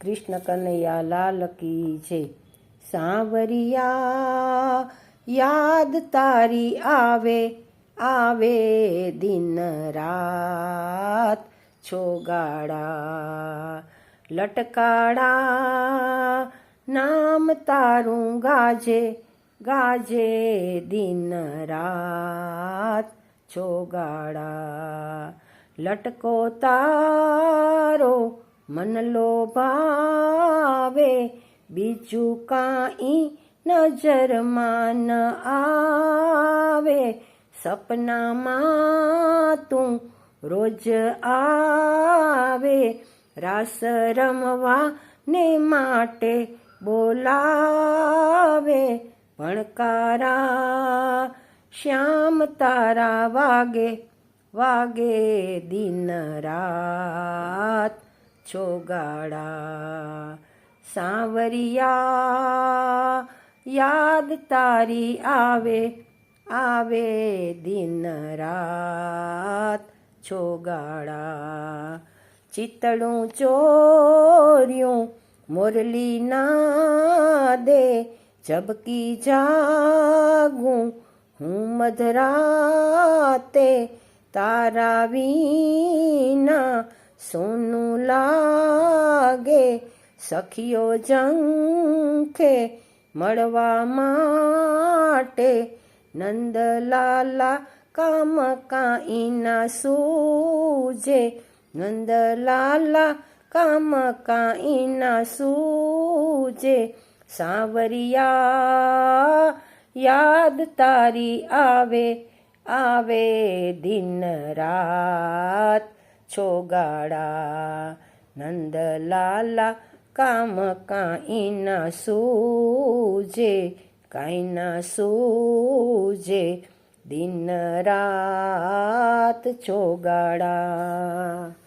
કૃષ્ણ કનૈયા લાલ કી છે સાંવરિયા, યાદ તારી આવે આવે દિન રાત. છોગાડા લટકાડા નામ તારું ગાજે ગાજે દિન રાત. છોગાડા લટકો તારો મન લોભાવે, બીજું કાંઈ નજરમાં ન આવે. સપનામાં તું રોજ આવે, રાસ રમવા ને માટે બોલાવે. ભણકારા શ્યામ તારા વાગે વાગે દિન રાત. છોગાડા સાંવરિયા, યાદ તારી આવે આવે દિન રાત છોગાડા ચિતળું ચોર્યું મુરલી ના દે જબકી જાગું હું મધરાતે. તારા વિના સોનું લાગે સખીઓ જંખે મળવા માટે. નંદલાલા કામ કાઈના સૂજે. નંદલાલા કામ કાઈના સૂજે. સાવરિયા યાદ તારી આવે આવે દિન રાત. છોગાડા નંદલાલા કામ કાંઈ ના સૂજે કાંઈ ના સૂજે. દિન રાત છોગાડા